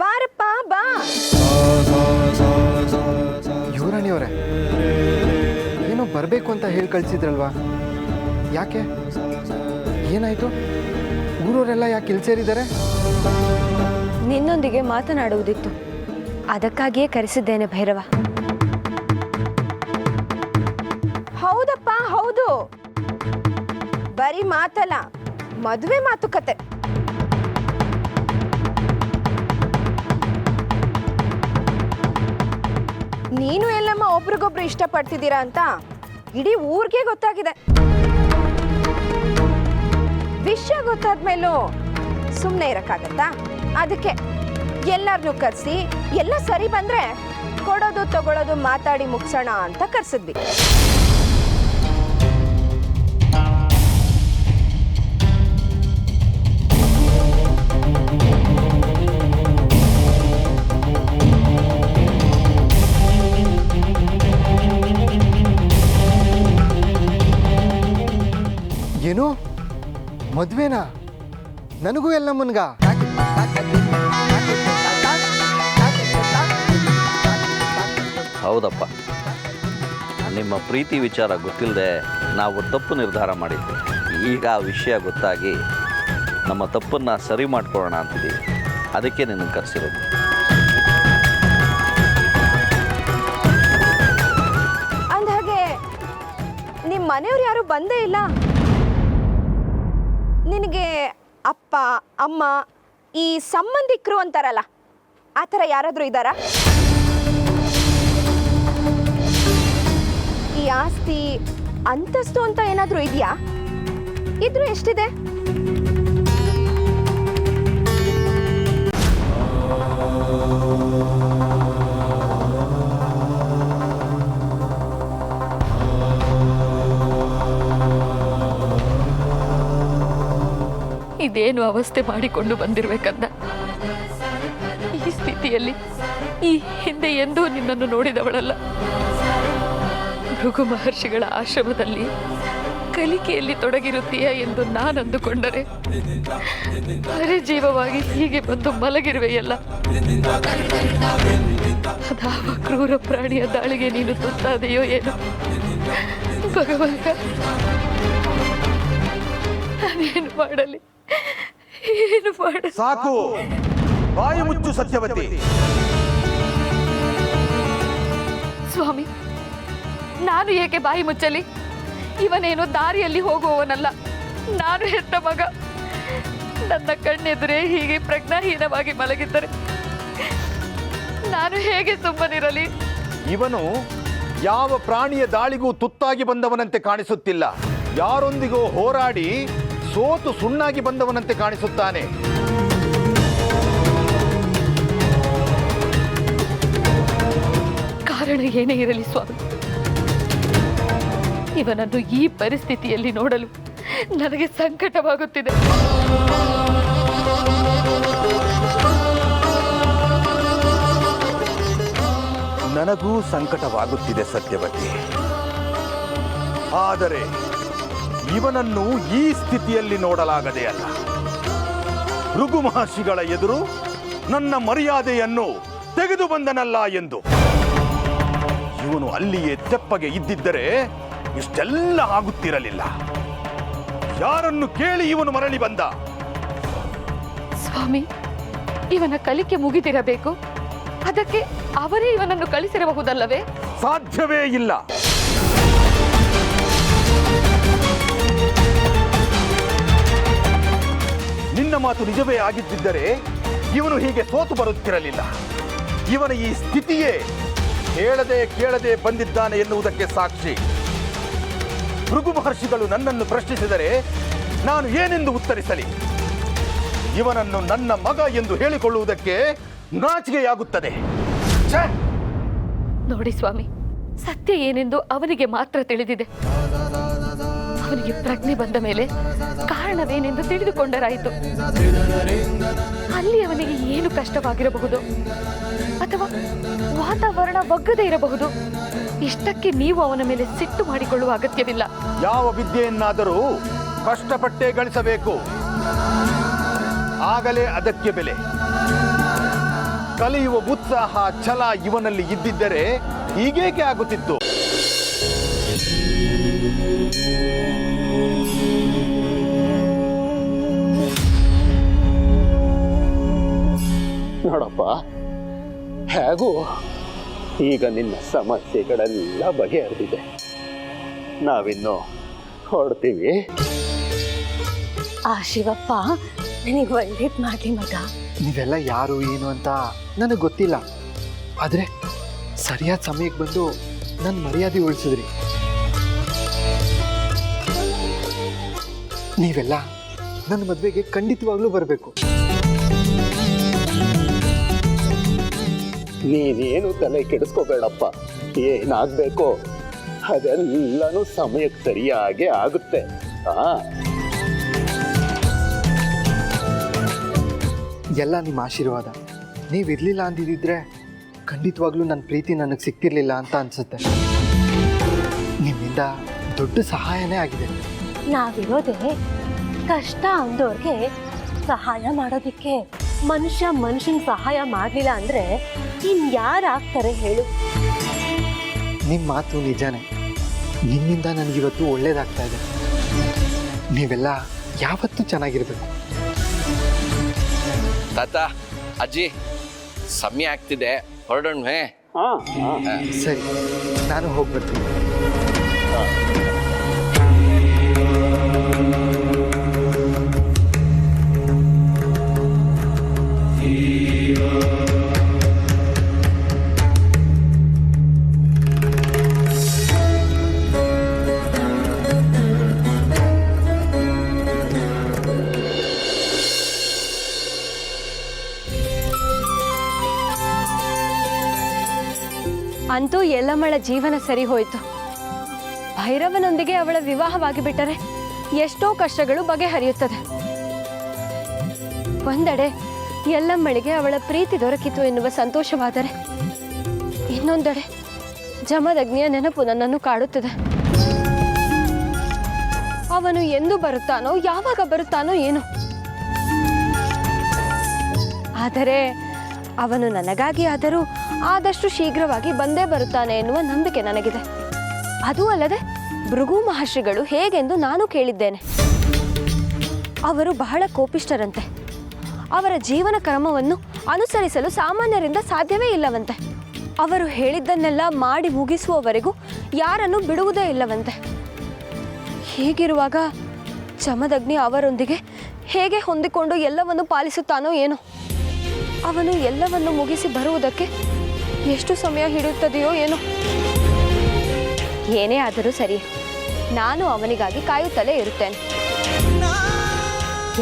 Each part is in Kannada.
ಬಾರಪ್ಪ ಬಾ. ಯುವರಾಣಿಯವರೇ ಏನೋ ಬರಬೇಕು ಅಂತ ಹೇಳಿ ಕಳಿಸಿದ್ರಲ್ವಾ? ಯಾಕೆ? ಏನಾಯಿತು? ಊರವರೆಲ್ಲ ಯಾಕೆ ಇಲ್ಲಿ ಸೇರಿದ್ದಾರೆ? ನಿನ್ನೊಂದಿಗೆ ಮಾತನಾಡುವುದಿತ್ತು. ಅದಕ್ಕಾಗಿಯೇ ಕರೆಸಿದ್ದೇನೆ ಭೈರವ. ಹೌದಪ್ಪ ಹೌದು. ಬರೀ ಮಾತಲ್ಲ ಮದುವೆ ಮಾತುಕತೆ. ನೀನು ಎಲ್ಲಮ್ಮ ಒಬ್ರಿಗೊಬ್ರು ಇಷ್ಟಪಡ್ತಿದ್ದೀರಾ ಅಂತ? ಇಡೀ ಊರಿಗೆ ಗೊತ್ತಾಗಿದೆ. ವಿಷಯ ಗೊತ್ತಾದ್ಮೇಲೂ ಸುಮ್ಮನೆ ಇರಕ್ಕಾಗತ್ತಾ? ಅದಕ್ಕೆ ಎಲ್ಲರನ್ನೂ ಕರೆಸಿ, ಎಲ್ಲ ಸರಿ ಬಂದ್ರೆ ಕೊಡೋದು ತಗೊಳ್ಳೋದು ಮಾತಾಡಿ ಮುಗ್ಸೋಣ ಅಂತ ಕರ್ಸಿದ್ವಿ. ಏನು? ಮದುವೆನಾ? ನನಗೂ ಎಲ್ಲ ಮುನ್ಗ ಹೌದಪ್ಪ. ನಿಮ್ಮ ಪ್ರೀತಿ ವಿಚಾರ ಗೊತ್ತಿಲ್ಲದೆ ನಾವು ತಪ್ಪು ನಿರ್ಧಾರ ಮಾಡಿದ್ದೆ ಈಗ ಆ ವಿಷಯ ಗೊತ್ತಾಗಿ ನಮ್ಮ ತಪ್ಪನ್ನು ಸರಿ ಮಾಡ್ಕೊಳ್ಳೋಣ ಅಂತಿದ್ದೀವಿ ಅದಕ್ಕೆ ನಿನಗೆ ಕರೆಸಿರೋದು. ಅಂದಹಾಗೆ ನಿಮ್ಮ ಮನೆಯವ್ರು ಯಾರು ಬಂದೇ ಇಲ್ಲ. ನಿನಗೆ ಅಪ್ಪ, ಅಮ್ಮ, ಈ ಸಂಬಂಧಿಕರು ಅಂತಾರಲ್ಲ, ಆ ಥರ ಯಾರಾದರೂ ಇದ್ದಾರಾ? ಈ ಆಸ್ತಿ ಅಂತಸ್ತು ಅಂತ ಏನಾದರೂ ಇದೆಯಾ? ಇದ್ರೂ ಎಷ್ಟಿದೆ? ಇದೇನು ಅವಸ್ಥೆ ಮಾಡಿಕೊಂಡು ಬಂದಿರಬೇಕಂತ ಈ ಸ್ಥಿತಿಯಲ್ಲಿ ಈ ಹಿಂದೆ ಎಂದೂ ನಿನ್ನನ್ನು ನೋಡಿದವಳಲ್ಲ. ಭೃಗು ಮಹರ್ಷಿಗಳ ಆಶ್ರಮದಲ್ಲಿ ಕಲಿಕೆಯಲ್ಲಿ ತೊಡಗಿರುತ್ತೀಯ ಎಂದು ನಾನು ಅಂದುಕೊಂಡರೆ ಅರೆ ಜೀವವಾಗಿ ಹೀಗೆ ಬಂದು ಮಲಗಿರುವೆಯಲ್ಲ. ಅದಾವ ಕ್ರೂರ ಪ್ರಾಣಿಯ ದಾಳಿಗೆ ನೀನು ತುತ್ತಾದೆಯೋ ಏನೋ? ಭಗವಂತ, ನಾನೇನು ಮಾಡಲಿ? ಏನು ಸಾಕು. ಬಾಯಿ ಮುಚ್ಚು ಸತ್ಯವತಿ. ಸ್ವಾಮಿ ನಾನು ಏಕೆ ಬಾಯಿ ಮುಚ್ಚಲಿ? ಇವನೇನು ದಾರಿಯಲ್ಲಿ ಹೋಗುವವನಲ್ಲ. ನಾನು ಹೆತ್ತ ಮಗ. ನನ್ನ ಕಣ್ಣೆದುರೇ ಹೀಗೆ ಪ್ರಜ್ಞಾಹೀನವಾಗಿ ಮಲಗಿದ್ದರೆ ನಾನು ಹೇಗೆ ಸುಮ್ಮನಿರಲಿ? ಇವನು ಯಾವ ಪ್ರಾಣಿಯ ದಾಳಿಗೂ ತುತ್ತಾಗಿ ಬಂದವನಂತೆ ಕಾಣಿಸುತ್ತಿಲ್ಲ. ಯಾರೊಂದಿಗೂ ಹೋರಾಡಿ ಸೋತು ಸುಣ್ಣಾಗಿ ಬಂದವನಂತೆ ಕಾಣಿಸುತ್ತಾನೆ. ಕಾರಣ ಏನೇ ಇರಲಿ ಸ್ವಾಮಿ. ಇವನನ್ನು ಈ ಪರಿಸ್ಥಿತಿಯಲ್ಲಿ ನೋಡಲು ನನಗೆ ಸಂಕಟವಾಗುತ್ತಿದೆ. ನನಗೂ ಸಂಕಟವಾಗುತ್ತಿದೆ ಸತ್ಯವತಿ. ಆದರೆ ಇವನನ್ನು ಈ ಸ್ಥಿತಿಯಲ್ಲಿ ನೋಡಲಾಗದೆ ಅಲ್ಲ. ಭೃಗು ಮಹರ್ಷಿಗಳ ಎದುರು ನನ್ನ ಮರ್ಯಾದೆಯನ್ನು ತೆಗೆದು ಬಂದನಲ್ಲ ಎಂದು. ಇವನು ಅಲ್ಲಿಯೇ ತೆಪ್ಪಗೆ ಇದ್ದಿದ್ದರೆ ಇಷ್ಟೆಲ್ಲ ಆಗುತ್ತಿರಲಿಲ್ಲ. ಯಾರನ್ನು ಕೇಳಿ ಇವನು ಮರಳಿ ಬಂದ? ಸ್ವಾಮಿ ಇವನ ಕಲಿಕೆ ಮುಗಿದಿರಬೇಕು. ಅದಕ್ಕೆ ಅವರೇ ಇವನನ್ನು ಕಳಿಸಿರಬಹುದಲ್ಲವೇ? ಸಾಧ್ಯವೇ ಇಲ್ಲ. ನಿನ್ನ ಮಾತು ನಿಜವೇ ಆಗಿದ್ದಿದ್ದರೆ ಇವನು ಹೀಗೆ ಸೋತು ಬರುತ್ತಿರಲಿಲ್ಲ. ಇವನ ಈ ಸ್ಥಿತಿಯೇ ಹೇಳದೆ ಕೇಳದೆ ಬಂದಿದ್ದಾನೆ ಎನ್ನುವುದಕ್ಕೆ ಸಾಕ್ಷಿ. ಭೃಗು ಮಹರ್ಷಿಗಳು ನನ್ನನ್ನು ಪ್ರಶ್ನಿಸಿದರೆ ನಾನು ಏನೆಂದು ಉತ್ತರಿಸಲಿ? ಇವನನ್ನು ನನ್ನ ಮಗ ಎಂದು ಹೇಳಿಕೊಳ್ಳುವುದಕ್ಕೆ ನಾಚಿಕೆಯಾಗುತ್ತದೆ! ನೋಡಿ ಸ್ವಾಮಿ, ಸತ್ಯ ಏನೆಂದು ಅವನಿಗೆ ಮಾತ್ರ ತಿಳಿದಿದೆ. ಅವನಿಗೆ ಪ್ರಜ್ಞೆ ಬಂದ ಮೇಲೆ ಕಾರಣವೇನೆಂದು ತಿಳಿದುಕೊಂಡರಾಯಿತು. ಅಲ್ಲಿ ಅವನಿಗೆ ಏನು ಕಷ್ಟವಾಗಿರಬಹುದು? ಅಥವಾ ವಾತಾವರಣ ಒಗ್ಗದೇ ಇರಬಹುದು? ಇಷ್ಟಕ್ಕೆ ನೀವು ಅವನ ಮೇಲೆ ಸಿಟ್ಟು ಮಾಡಿಕೊಳ್ಳುವ ಅಗತ್ಯವಿಲ್ಲ. ಯಾವ ವಿದ್ಯೆಯನ್ನಾದರೂ ಕಷ್ಟಪಟ್ಟೇ ಗಳಿಸಬೇಕು. ಆಗಲೇ ಅದಕ್ಕೆ ಬೆಲೆ. ಕಲಿಯುವ ಉತ್ಸಾಹ, ಛಲ ಇವನಲ್ಲಿ ಇದ್ದಿದ್ದರೆ ಹೀಗೇಕೆ ಆಗುತ್ತಿತ್ತು? ನೋಡಪ್ಪ ಹೇಗೂ ಈಗ ನಿನ್ನ ಸಮಸ್ಯೆಗಳೆಲ್ಲ ಬಗೆಹರಿದಿದೆ. ನಾವಿನ್ನು ಹೊಡ್ತೀವಿ ಆ ಶಿವಪ್ಪ ನನಗೆ ಒಳ್ಳೇದು ಮಾಡಿ ಮಗ. ನೀವೆಲ್ಲ ಯಾರು ಏನು ಅಂತ ನನಗೆ ಗೊತ್ತಿಲ್ಲ. ಆದರೆ ಸರಿಯಾದ ಸಮಯಕ್ಕೆ ಬಂದು ನನ್ನ ಮರ್ಯಾದೆ ಉಳಿಸಿದ್ರಿ. ನೀವೆಲ್ಲ ನನ್ನ ಮದುವೆಗೆ ಖಂಡಿತವಾಗ್ಲೂ ಬರಬೇಕು. ನೀನೇನು ತಲೆ ಕೆಡಿಸ್ಕೋಬೇಡಪ್ಪ. ಏನಾಗಬೇಕೋ ಅದೆಲ್ಲನೂ ಸಮಯಕ್ಕೆ ಸರಿಯಾಗಿ ಆಗುತ್ತೆ. ಆ? ಎಲ್ಲ ನಿಮ್ಮ ಆಶೀರ್ವಾದ. ನೀವು ಇರಲಿಲ್ಲ ಅಂದಿದ್ದಿದ್ರೆ ಖಂಡಿತವಾಗ್ಲೂ ನನ್ನ ಪ್ರೀತಿ ನನಗೆ ಸಿಕ್ತಿರ್ಲಿಲ್ಲ ಅಂತ ಅನ್ಸುತ್ತೆ. ನಿಮ್ಮಿಂದ ದೊಡ್ಡ ಸಹಾಯನೇ ಆಗಿದೆ. ನಾವಿರೋದೇ ಕಷ್ಟ ಅಂದೋರ್ಗೆ ಸಹಾಯ ಮಾಡೋದಿಕ್ಕೆ. ಮನುಷ್ಯ ಮನುಷ್ಯನ ಸಹಾಯ ಮಾಡಲಿಲ್ಲ ಅಂದ್ರೆ ಇನ್ಯಾರು ಆಗ್ತಾರೆ ಹೇಳು. ನಿಮ್ಮ ಮಾತು ನಿಜಾನೇ. ನಿಮ್ಮಿಂದ ನನಗಿವತ್ತು ಒಳ್ಳೇದಾಗ್ತಾ ಇದೆ. ನೀವೆಲ್ಲ ಯಾವತ್ತೂ ಚೆನ್ನಾಗಿರ್ಬೇಕು. ತಾತ ಅಜ್ಜಿ ಸಮಯ ಆಗ್ತಿದೆ. ಹೊರಡೋಣ ಹಾ ಸರಿ ನಾನು ಹೋಗ್ಬರ್ತೀನಿ. ಎಲ್ಲಮ್ಮಳ ಜೀವನ ಸರಿ ಹೋಯಿತು. ಭೈರವನೊಂದಿಗೆ ಅವಳ ವಿವಾಹವಾಗಿ ಬಿಟ್ಟರೆ ಎಷ್ಟೋ ಕಷ್ಟಗಳು ಬಗೆಹರಿಯುತ್ತದೆ. ಒಂದೆಡೆ ಎಲ್ಲಮ್ಮಳಿಗೆ ಅವಳ ಪ್ರೀತಿ ದೊರಕಿತು ಎನ್ನುವ ಸಂತೋಷವಾದರೆ, ಇನ್ನೊಂದೆಡೆ ಜಮದಗ್ನಿಯ ನೆನಪು ನನ್ನನ್ನು ಕಾಡುತ್ತದೆ. ಅವನು ಎಂದು ಬರುತ್ತಾನೋ, ಯಾವಾಗ ಬರುತ್ತಾನೋ ಏನು. ಆದರೆ ಅವನು ನನಗಾಗಿ ಆದರೂ ಆದಷ್ಟು ಶೀಘ್ರವಾಗಿ ಬಂದೇ ಬರುತ್ತಾನೆ ಎನ್ನುವ ನಂಬಿಕೆ ನನಗಿದೆ. ಅದೂ ಅಲ್ಲದೆ ಭೃಗು ಮಹರ್ಷಿಗಳು ಹೇಗೆಂದು ನಾನು ಕೇಳಿದ್ದೇನೆ. ಅವರು ಬಹಳ ಕೋಪಿಷ್ಟರಂತೆ ಅವರ ಜೀವನ ಕ್ರಮವನ್ನು ಅನುಸರಿಸಲು ಸಾಮಾನ್ಯರಿಂದ ಸಾಧ್ಯವೇ ಇಲ್ಲವಂತೆ. ಅವರು ಹೇಳಿದ್ದನ್ನೆಲ್ಲ ಮಾಡಿ ಮುಗಿಸುವವರೆಗೂ ಯಾರನ್ನು ಬಿಡುವುದೇ ಇಲ್ಲವಂತೆ. ಹೀಗಿರುವಾಗ ಚಮದಗ್ನಿ ಅವರೊಂದಿಗೆ ಹೇಗೆ ಹೊಂದಿಕೊಂಡು ಎಲ್ಲವನ್ನು ಪಾಲಿಸುತ್ತಾನೋ ಏನೋ. ಅವನು ಎಲ್ಲವನ್ನು ಮುಗಿಸಿ ಬರುವುದಕ್ಕೆ ಎಷ್ಟು ಸಮಯ ಹಿಡಿಯುತ್ತದೆಯೋ ಏನೋ. ಏನೇ ಆದರೂ ಸರಿ, ನಾನು ಅವನಿಗಾಗಿ ಕಾಯುತ್ತಲೇ ಇರುತ್ತೇನೆ.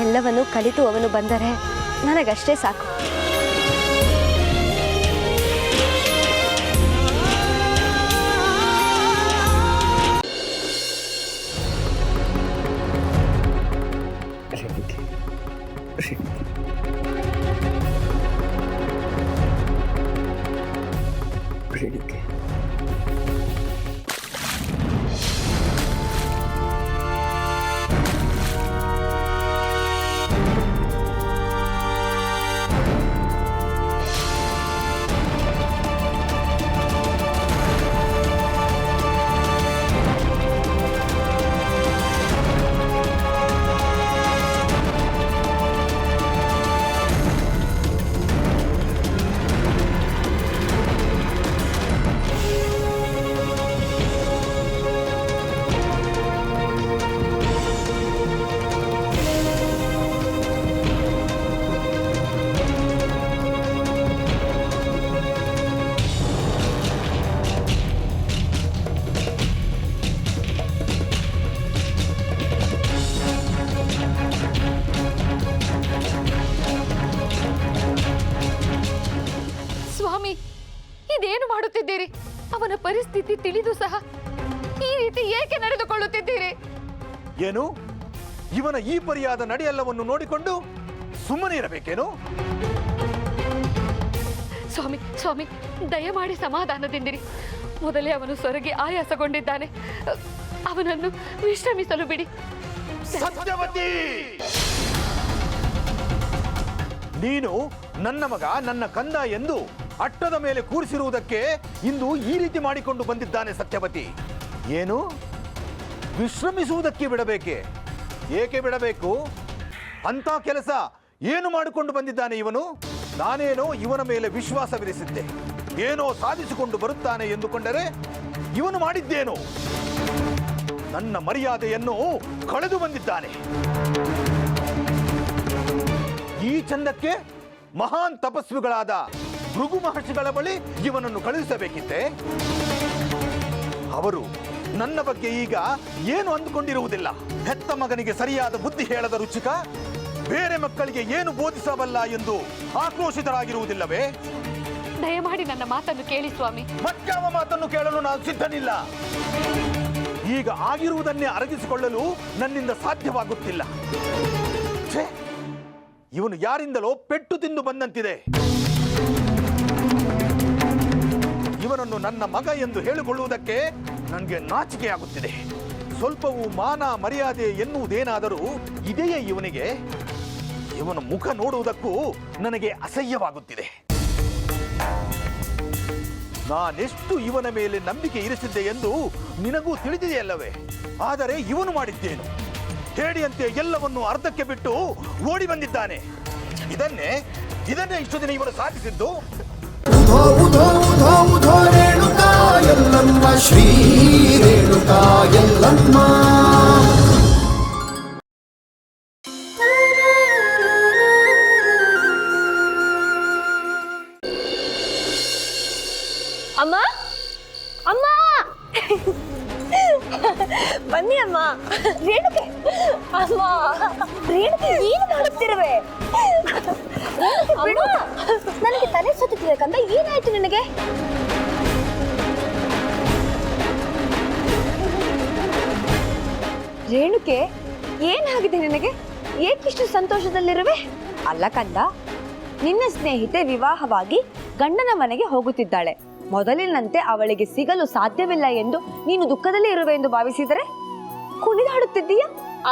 ಎಲ್ಲವನ್ನು ಕಲಿತು ಅವನು ಬಂದರೆ ನನಗಷ್ಟೇ ಸಾಕು. ಸ್ವಾಮಿ ಪರಿಸ್ಥಿತಿ ತಿಳಿದು ಸಹ ಈ ರೀತಿ ಏಕೆ ನಡೆದುಕೊಳ್ಳುತ್ತಿದ್ದೀರಿ? ಏನು? ಇವನ ಈ ಪರಿಯಾದ ನಡೆಯೆಲ್ಲವನ್ನು ನೋಡಿಕೊಂಡು ಸುಮ್ಮನೆ ಇರಬೇಕೇನು? ಸ್ವಾಮಿ ಸ್ವಾಮಿ ದಯಮಾಡಿ ಸಮಾಧಾನದಿಂದಿರಿ. ಮೊದಲೇ ಅವನು ಸೊರಗಿ ಆಯಾಸಗೊಂಡಿದ್ದಾನೆ. ಅವನನ್ನು ವಿಶ್ರಮಿಸಲು ಬಿಡಿ. ಸತ್ಯವತಿ! ನೀನು ನನ್ನ ಮಗ ನನ್ನ ಕಂದ ಎಂದು ಅಟ್ಟದ ಮೇಲೆ ಕೂರಿಸಿರುವುದಕ್ಕೆ ಇಂದು ಈ ರೀತಿ ಮಾಡಿಕೊಂಡು ಬಂದಿದ್ದಾನೆ ಸತ್ಯವತಿ. ಏನು? ವಿಶ್ರಮಿಸುವುದಕ್ಕೆ ಬಿಡಬೇಕೆ? ಏಕೆ ಬಿಡಬೇಕು? ಅಂತ ಕೆಲಸ ಏನು ಮಾಡಿಕೊಂಡು ಬಂದಿದ್ದಾನೆ ಇವನು? ನಾನೇನೋ ಇವನ ಮೇಲೆ ವಿಶ್ವಾಸವಿರಿಸಿದ್ದೆ. ಏನೋ ಸಾಧಿಸಿಕೊಂಡು ಬರುತ್ತಾನೆ ಎಂದುಕೊಂಡರೆ ಇವನು ಮಾಡಿದ್ದೇನು? ನನ್ನ ಮರ್ಯಾದೆಯನ್ನು ಕಳೆದು ಬಂದಿದ್ದಾನೆ. ಈ ಚಂದಕ್ಕೆ ಮಹಾನ್ ತಪಸ್ವಿಗಳಾದ ಭೃಗು ಮಹರ್ಷಿಗಳ ಬಳಿ ಇವನನ್ನು ಕಳುಹಿಸಬೇಕಿತ್ತೆ. ಅವರು ನನ್ನ ಬಗ್ಗೆ ಈಗ ಏನು ಅಂದುಕೊಂಡಿರುವುದಿಲ್ಲ? ಹೆತ್ತ ಮಗನಿಗೆ ಸರಿಯಾದ ಬುದ್ಧಿ ಹೇಳದ ರುಚಿಕ ಬೇರೆ ಮಕ್ಕಳಿಗೆ ಏನು ಬೋಧಿಸಬಲ್ಲ ಎಂದು ಆಕ್ರೋಶಿತರಾಗಿರುವುದಿಲ್ಲವೇ? ದಯಮಾಡಿ ನನ್ನ ಮಾತನ್ನು ಕೇಳಿ ಸ್ವಾಮಿ. ಮತ್ತಾವ ಮಾತನ್ನು ಕೇಳಲು ನಾನು ಸಿದ್ಧನಿಲ್ಲ. ಈಗ ಆಗಿರುವುದನ್ನೇ ಅರಗಿಸಿಕೊಳ್ಳಲು ನನ್ನಿಂದ ಸಾಧ್ಯವಾಗುತ್ತಿಲ್ಲ. ಇವನು ಯಾರಿಂದಲೋ ಪೆಟ್ಟು ತಿಂದು ಬಂದಂತಿದೆ. ಇವನನ್ನು ನನ್ನ ಮಗ ಎಂದು ಹೇಳಿಕೊಳ್ಳುವುದಕ್ಕೆ ನನಗೆ ನಾಚಿಕೆಯಾಗುತ್ತಿದೆ. ಸ್ವಲ್ಪವೂ ಮಾನ ಮರ್ಯಾದೆ ಎನ್ನುವುದೇನಾದರೂ ಇದೆಯೇ ಇವನಿಗೆ? ಇವನ ಮುಖ ನೋಡುವುದಕ್ಕೂ ನನಗೆ ಅಸಹ್ಯವಾಗುತ್ತಿದೆ. ನಾನೆಷ್ಟು ಇವನ ಮೇಲೆ ನಂಬಿಕೆ ಇರಿಸಿದ್ದೆ ಎಂದು ನಿನಗೂ ತಿಳಿದಿದೆಯಲ್ಲವೇ? ಆದರೆ ಇವನು ಮಾಡಿದ್ದೇನು? ಹೇಳಿಯಂತೆ ಎಲ್ಲವನ್ನು ಅರ್ಧಕ್ಕೆ ಬಿಟ್ಟು ಓಡಿ ಬಂದಿದ್ದಾನೆ. ಇದನ್ನೇ ಇದನ್ನೇ ಇಷ್ಟು ದಿನ ಇವನು ಸಾಧಿಸಿದ್ದು? ధోము ధో రేణుకా శ్రీ రేణుకా ಅಲ್ಲ ಕಂದ? ನಿನ್ನ ಸ್ನೇಹಿತೆ ವಿವಾಹವಾಗಿ ಗಂಡನ ಮನೆಗೆ ಹೋಗುತ್ತಿದ್ದಾಳೆ. ಮೊದಲಿನಂತೆ ಅವಳಿಗೆ ಸಿಗಲು ಸಾಧ್ಯವಿಲ್ಲ ಎಂದು ನೀನು ದುಃಖದಲ್ಲಿ ಇರುವೆ ಎಂದು ಭಾವಿಸಿದರೆ? ಕುಣಿದಾಡುತ್ತಿದ್ದೀಯ?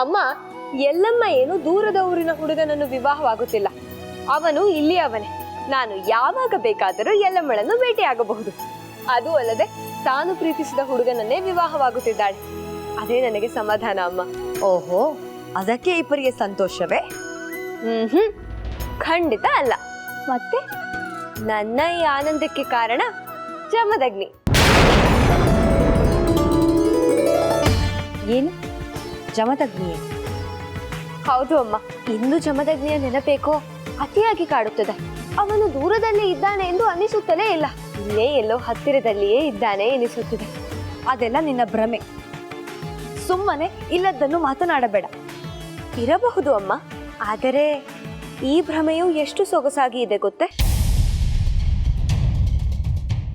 ಅಮ್ಮ ಎಲ್ಲಮ್ಮ ಏನು ದೂರದ ಊರಿನ ಹುಡುಗನನ್ನು ವಿವಾಹವಾಗುತ್ತಿಲ್ಲ. ಅವನು ಇಲ್ಲಿ ಅವನೇ. ನಾನು ಯಾವಾಗ ಬೇಕಾದರೂ ಎಲ್ಲಮ್ಮಳನ್ನು ಭೇಟಿಯಾಗಬಹುದು ಅದು ಅಲ್ಲದೆ ತಾನು ಪ್ರೀತಿಸಿದ ಹುಡುಗನನ್ನೇ ವಿವಾಹವಾಗುತ್ತಿದ್ದಾಳೆ. ಅದೇ ನನಗೆ ಸಮಾಧಾನ ಅಮ್ಮ. ಓಹೋ ಅದಕ್ಕೆ ಇಬ್ಬರಿಗೆ ಸಂತೋಷವೇ? ಹ್ಮ್. ಖಂಡಿತ ಅಲ್ಲ. ಮತ್ತೆ? ನನ್ನ ಈ ಆನಂದಕ್ಕೆ ಕಾರಣ ಜಮದಗ್ನಿ ಏನು? ಜಮದಗ್ನಿ ಹೌದು ಅಮ್ಮ. ಇಂದು ಜಮದಗ್ನಿಯ ನೆನಪೇಕೋ ಅತಿಯಾಗಿ ಕಾಡುತ್ತದೆ. ಅವನು ದೂರದಲ್ಲಿ ಇದ್ದಾನೆ ಎಂದು ಅನಿಸುತ್ತಲೇ ಇಲ್ಲ. ಇಲ್ಲೇ ಎಲ್ಲೋ ಹತ್ತಿರದಲ್ಲಿಯೇ ಇದ್ದಾನೆ ಎನಿಸುತ್ತಿದೆ. ಅದೆಲ್ಲ ನಿನ್ನ ಭ್ರಮೆ. ಸುಮ್ಮನೆ ಇಲ್ಲದ್ದನ್ನು ಮಾತನಾಡಬೇಡ. ಇರಬಹುದು ಅಮ್ಮ. ಆದರೆ ಈ ಭ್ರಮೆಯು ಎಷ್ಟು ಸೊಗಸಾಗಿ ಇದೆ ಗೊತ್ತೇ?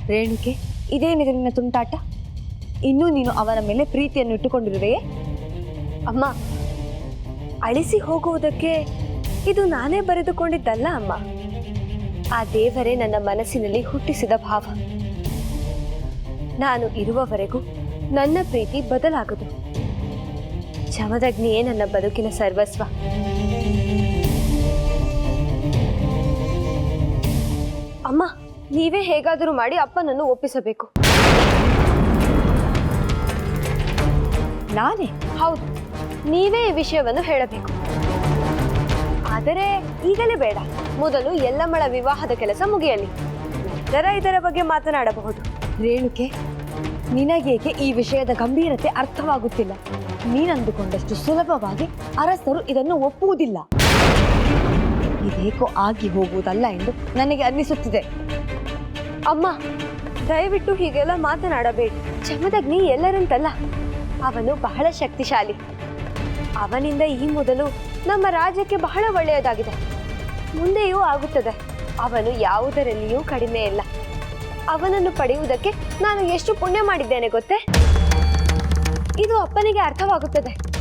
ರೇಣುಕೆ ಇದೇನಿದೆ ನಿನ್ನ ತುಂಟಾಟ? ಇನ್ನೂ ನೀನು ಅವನ ಮೇಲೆ ಪ್ರೀತಿಯನ್ನು ಇಟ್ಟುಕೊಂಡಿರುವೆಯೇ? ಅಮ್ಮ ಅಳಿಸಿ ಹೋಗುವುದಕ್ಕೆ ಇದು ನಾನೇ ಬರೆದುಕೊಂಡಿದ್ದಲ್ಲ ಅಮ್ಮ. ಆ ದೇವರೇ ನನ್ನ ಮನಸ್ಸಿನಲ್ಲಿ ಹುಟ್ಟಿಸಿದ ಭಾವ. ನಾನು ಇರುವವರೆಗೂ ನನ್ನ ಪ್ರೀತಿ ಬದಲಾಗದು. ಚಮದಗ್ನಿಯೇ ನನ್ನ ಬದುಕಿನ ಸರ್ವಸ್ವ. ಅಮ್ಮ ನೀವೇ ಹೇಗಾದರೂ ಮಾಡಿ ಅಪ್ಪನನ್ನು ಒಪ್ಪಿಸಬೇಕು. ನಾನೇ? ಹೌದು ನೀವೇ ಈ ವಿಷಯವನ್ನು ಹೇಳಬೇಕು. ಆದರೆ ಈಗಲೇ ಬೇಡ. ಮೊದಲು ಎಲ್ಲಮ್ಮಳ ವಿವಾಹದ ಕೆಲಸ ಮುಗಿಯಲಿ. ನಂತರ ಇದರ ಬಗ್ಗೆ ಮಾತನಾಡಬಹುದು. ರೇಣುಕೆ ನಿನಗೇಕೆ ಈ ವಿಷಯದ ಗಂಭೀರತೆ ಅರ್ಥವಾಗುತ್ತಿಲ್ಲ? ನೀನಂದುಕೊಂಡಷ್ಟು ಸುಲಭವಾಗಿ ಅರಸರು ಇದನ್ನು ಒಪ್ಪುವುದಿಲ್ಲ. ಇದೇಕೋ ಆಗಿ ಹೋಗುವುದಲ್ಲ ಎಂದು ನನಗೆ ಅನ್ನಿಸುತ್ತಿದೆ. ಅಮ್ಮ, ದಯವಿಟ್ಟು ಹೀಗೆಲ್ಲ ಮಾತನಾಡಬೇಡಿ. ಚಮದಗ್ನಿ ಎಲ್ಲರಂತಲ್ಲ. ಅವನು ಬಹಳ ಶಕ್ತಿಶಾಲಿ. ಅವನಿಂದ ಈ ಮೊದಲು ನಮ್ಮ ರಾಜ್ಯಕ್ಕೆ ಬಹಳ ಒಳ್ಳೆಯದಾಗಿದೆ. ಮುಂದೆಯೂ ಆಗುತ್ತದೆ. ಅವನು ಯಾವುದರಲ್ಲಿಯೂ ಕಡಿಮೆ ಇಲ್ಲ. ಅವನನ್ನು ಪಡೆಯುವುದಕ್ಕೆ ನಾನು ಎಷ್ಟು ಪುಣ್ಯ ಮಾಡಿದ್ದೇನೆ ಗೊತ್ತೇ? ಇದು ಅಪ್ಪನಿಗೆ ಅರ್ಥವಾಗುತ್ತದೆ.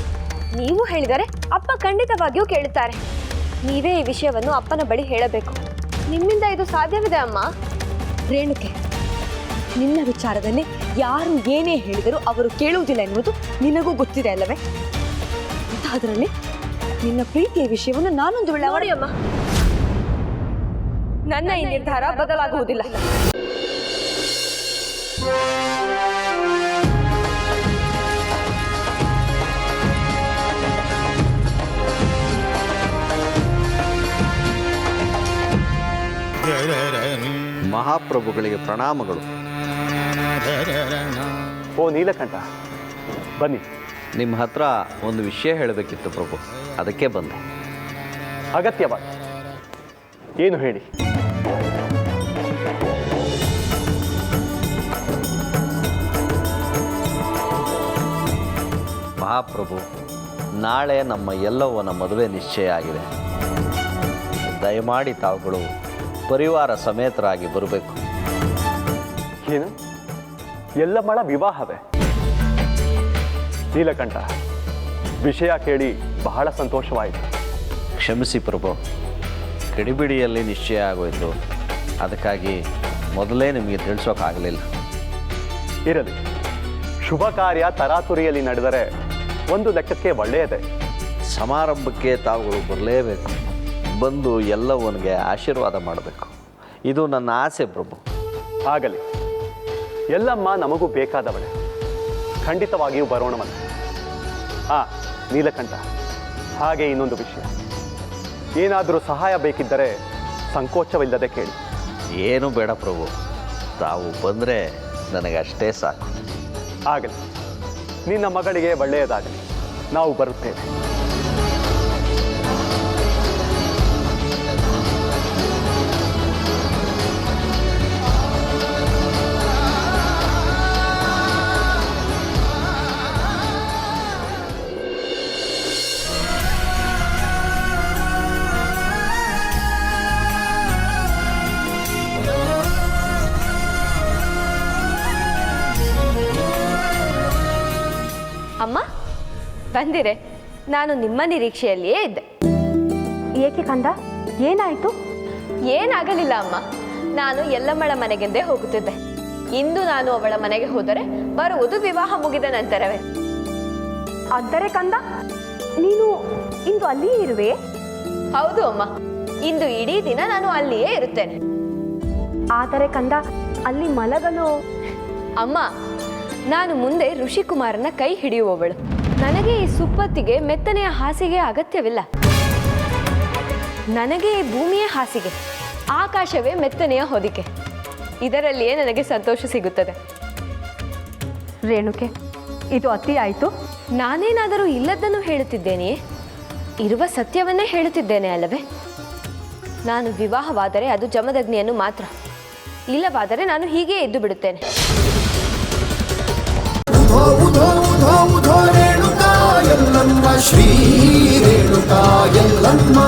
ನೀವು ಹೇಳಿದರೆ ಅಪ್ಪ ಖಂಡಿತವಾಗಿಯೂ ಕೇಳುತ್ತಾರೆ. ನೀವೇ ಈ ವಿಷಯವನ್ನು ಅಪ್ಪನ ಬಳಿ ಹೇಳಬೇಕು. ನಿಮ್ಮಿಂದ ಇದು ಸಾಧ್ಯವಿದೆ ಅಮ್ಮ? ರೇಣುಕೆ ನಿನ್ನ ವಿಚಾರದಲ್ಲಿ ಯಾರು ಏನೇ ಹೇಳಿದರೂ ಅವರು ಕೇಳುವುದಿಲ್ಲ ಎನ್ನುವುದು ನಿನಗೂ ಗೊತ್ತಿದೆ ಅಲ್ಲವೇ? ಅದರಲ್ಲಿ ನಿನ್ನ ಪ್ರೀತಿಯ ವಿಷಯವನ್ನು ನಾನೊಂದು ವೇಳೆ ಅಮ್ಮ. ನನ್ನ ಈ ನಿರ್ಧಾರ ಬದಲಾಗುವುದಿಲ್ಲ. ಮಹಾಪ್ರಭುಗಳಿಗೆ ಪ್ರಣಾಮಗಳು. ಓ ನೀಲಕಂಠ ಬನ್ನಿ. ನಿಮ್ಮ ಹತ್ರ ಒಂದು ವಿಷಯ ಹೇಳಬೇಕಿತ್ತು ಪ್ರಭು. ಅದಕ್ಕೆ ಬಂದೆ. ಅಗತ್ಯವಾಗಿ ಏನು ಹೇಳಿ? ಮಹಾಪ್ರಭು ನಾಳೆ ನಮ್ಮ ಎಲ್ಲವನ ಮದುವೆ ನಿಶ್ಚಯ ಆಗಿದೆ. ದಯಮಾಡಿ ತಾವುಗಳು ಪರಿವಾರ ಸಮೇತರಾಗಿ ಬರಬೇಕು. ಏನು ಎಲ್ಲಮ್ಮಳ ವಿವಾಹವೇ? ನೀಲಕಂಠ ವಿಷಯ ಕೇಳಿ ಬಹಳ ಸಂತೋಷವಾಯಿತು. ಕ್ಷಮಿಸಿ ಪ್ರಭು ಕಿಡಿಬಿಡಿಯಲ್ಲಿ ನಿಶ್ಚಯ ಆಗೋಯಿತು. ಅದಕ್ಕಾಗಿ ಮೊದಲೇ ನಿಮಗೆ ತಿಳಿಸೋಕ್ಕಾಗಲಿಲ್ಲ ಇರಲಿ. ಶುಭ ಕಾರ್ಯ ತರಾತುರಿಯಲ್ಲಿ ನಡೆದರೆ ಒಂದು ಲೆಕ್ಕಕ್ಕೆ ಒಳ್ಳೆಯದೇ. ಸಮಾರಂಭಕ್ಕೆ ತಾವುಗಳು ಬರಲೇಬೇಕು. ಬಂದು ಎಲ್ಲವನಿಗೆ ಆಶೀರ್ವಾದ ಮಾಡಬೇಕು. ಇದು ನನ್ನ ಆಸೆ ಪ್ರಭು. ಆಗಲಿ. ಎಲ್ಲಮ್ಮ ನಮಗೂ ಬೇಕಾದವಳೆ. ಖಂಡಿತವಾಗಿಯೂ ಬರೋಣವಂತೆ ಆ ನೀಲಕಂಠ ಹಾಗೆ ಇನ್ನೊಂದು ವಿಷಯ. ಏನಾದರೂ ಸಹಾಯ ಬೇಕಿದ್ದರೆ ಸಂಕೋಚವಿಲ್ಲದೆ ಕೇಳಿ. ಏನು ಬೇಡ ಪ್ರಭು. ತಾವು ಬಂದರೆ ನನಗೆ ಅಷ್ಟೇ ಸಾಕು. ಆಗಲಿ. ನಿನ್ನ ಮಗಳಿಗೆ ಒಳ್ಳೆಯದಾಗಲಿ. ನಾವು ಬರುತ್ತೇವೆ. ಅಮ್ಮ ಬಂದಿರೆ. ನಾನು ನಿಮ್ಮ ನಿರೀಕ್ಷೆಯಲ್ಲಿಯೇ ಇದ್ದೆ. ಏಕೆ ಕಂದ? ಏನಾಯ್ತು? ಏನಾಗಲಿಲ್ಲ ಅಮ್ಮ. ನಾನು ಎಲ್ಲಮ್ಮಳ ಮನೆಗೆಂದೇ ಹೋಗುತ್ತಿದ್ದೆ. ಇಂದು ನಾನು ಅವಳ ಮನೆಗೆ ಹೋದರೆ ಬರುವುದು ವಿವಾಹ ಮುಗಿದ ನಂತರವೇ. ಅಂದರೆ ಕಂದ ನೀನು ಇಂದು ಅಲ್ಲಿಯೇ ಇರುವೆ? ಹೌದು ಅಮ್ಮ. ಇಂದು ಇಡೀ ದಿನ ನಾನು ಅಲ್ಲಿಯೇ ಇರುತ್ತೇನೆ. ಆದರೆ ಕಂದ ಅಲ್ಲಿ ಮಲಗಲು ಅಮ್ಮ ನಾನು ಮುಂದೆ ಋಷಿಕುಮಾರನ ಕೈ ಹಿಡಿಯುವವಳು. ನನಗೆ ಈ ಸುಪ್ಪತ್ತಿಗೆ ಮೆತ್ತನೆಯ ಹಾಸಿಗೆ ಅಗತ್ಯವಿಲ್ಲ. ನನಗೆ ಈ ಭೂಮಿಯ ಹಾಸಿಗೆ ಆಕಾಶವೇ ಮೆತ್ತನೆಯ ಹೊದಿಕೆ. ಇದರಲ್ಲಿಯೇ ನನಗೆ ಸಂತೋಷ ಸಿಗುತ್ತದೆ. ರೇಣುಕೆ ಇದು ಅತಿ ಆಯಿತು. ನಾನೇನಾದರೂ ಇಲ್ಲದನ್ನು ಹೇಳುತ್ತಿದ್ದೇನೆಯೇ? ಇರುವ ಸತ್ಯವನ್ನೇ ಹೇಳುತ್ತಿದ್ದೇನೆ ಅಲ್ಲವೇ? ನಾನು ವಿವಾಹವಾದರೆ ಅದು ಜಮದಗ್ನಿಯನ್ನು ಮಾತ್ರ. ಇಲ್ಲವಾದರೆ ನಾನು ಹೀಗೆ ಎದ್ದು ಬಿಡುತ್ತೇನೆ. ಧೌಧೋ ರೇಣುಕಾ ಎಲ್ಲಮ್ಮ ಶ್ರೀ ರೇಣುಕಾ ಎಲ್ಲಮ್ಮ.